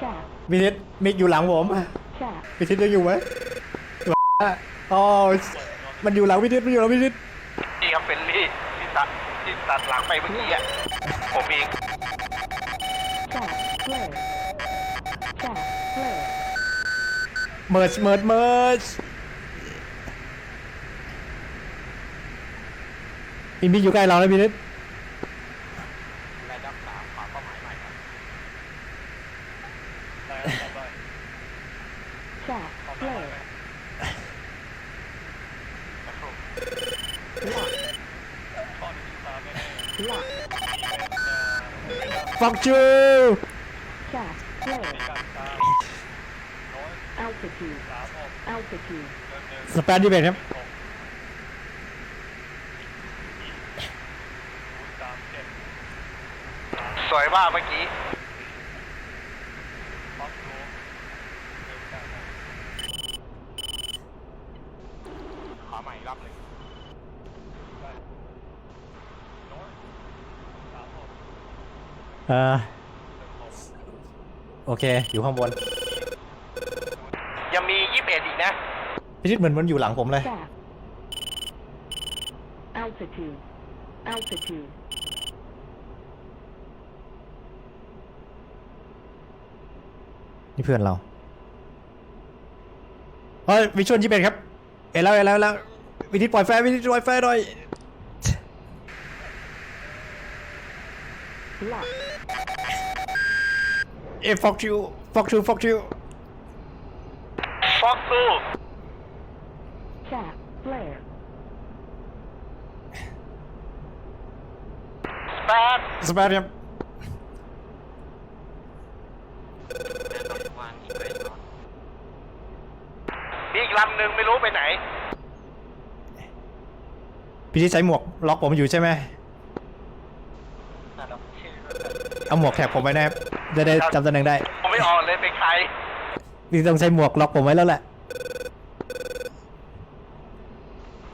Chat. มินิทมิกอยู่หลังผม Chat. มินิทยังอยู่ไหมอ๋อมันอยู่หลังมินิทมันอยู่หลังมินิทนี่ครับเฟลลี่ที่ตัดที่ตัดหลังไปเมื่อกี้อะผมเอง Chat. Play. Chat. Play. เมิร์ชเมิร์ชเมิร์ชมิมิกอยู่ใกล้เราแล้วมินิท รายดับสามขวาเป้าหมายใหม่ครับ Chat. Play. Lock. Lock. ฟักชู Chat. Play. Altitude. Altitude. สแปนดิเบตครับ สวยมากเมื่อกี้ ขอใหม่อีกรอบหนึ่ง เออโอเค อยู่ข้างบนยังมียี่สิบเอ็ดอีกนะมินิทเหมือนมันอยู่หลังผมเลย Chat. Altitude. Altitude. นี่เพื่อนเราเฮ้ยวิชวลยี่สิบเอ็ดครับ เอ็นแล้วเอ็นแล้วเอ็นแล้ววิธีปล่อยแฟร์วิธีปล่อยแฟร์หน่อย Lock. เอ้ฟอกชิวฟอกชิวฟอกชิวฟ็อกซู Chat. Flare. แปดสเปรครับมีอีกลำหนึ่งไม่รู้ไปไหน พี่ที่ใช้หมวกล็อกผมอยู่ใช่ไหม เอาหมวกแท็กผมไว้นะครับจะได้จำตำแหน่งได้ ผมไม่ออกเลยเป็นใครพี่ต้องใช้หมวกล็อกผมไว้แล้วแหละ